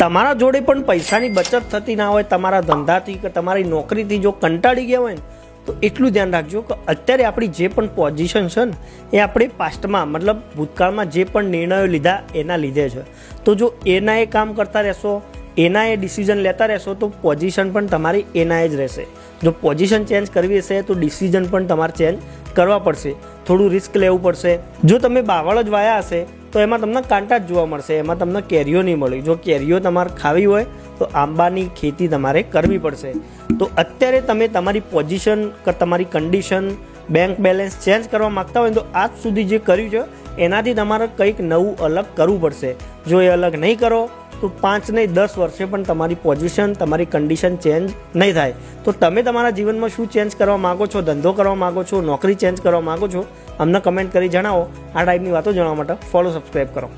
તમારા જોડે પણ પૈસાની બચત થતી ના હોય, તમારા ધંધાથી કે તમારી નોકરીથી જો કંટાળી ગયા હોય ને, તો એટલું ધ્યાન રાખજો કે અત્યારે આપણી જે પણ પોઝિશન છે ને, એ આપણે પાસ્ટમાં મતલબ ભૂતકાળમાં જે પણ નિર્ણયો લીધા એના લીધે છે. તો જો એના એ કામ કરતા રહેશો, એના એ ડિસિઝન લેતા રહેશો, તો પોઝિશન પણ તમારી એના જ રહેશે. જો પોઝિશન ચેન્જ કરવી હશે, તો ડિસિઝન પણ તમારે ચેન્જ કરવા પડશે. થોડું રિસ્ક લેવું પડશે. જો તમે બાવળ જ વાયા હશે તો એમાં તમને કાંટા જ જોવા મળશે. એમાં તમને કેરીઓ નહીં મળે. જો કેરીઓ તમારે ખાવી હોય, તો આંબાની ખેતી તમારે કરવી પડશે. તો અત્યારે તમે તમારી પોઝિશન તમારી કન્ડિશન બેંક બેલેન્સ ચેન્જ કરવા માગતા હોય તો આજ સુધી જે કર્યું છે, એનાથી તમારે કંઈક નવું અલગ કરવું પડશે. જો એ અલગ નહીં કરો તો પાંચ નહીં, દસ વર્ષે પણ તમારી પોઝિશન તમારી કન્ડિશન ચેન્જ નહીં થાય. તો તમે તમારા જીવનમાં શું ચેન્જ કરવા માગો છો? ધંધો કરવા માગો છો? નોકરી ચેન્જ કરવા માગો છો? અમને કમેન્ટ કરી જણાવો. આ ટાઈપની વાતો જાણવા માટે ફોલો સબસ્ક્રાઈબ કરો.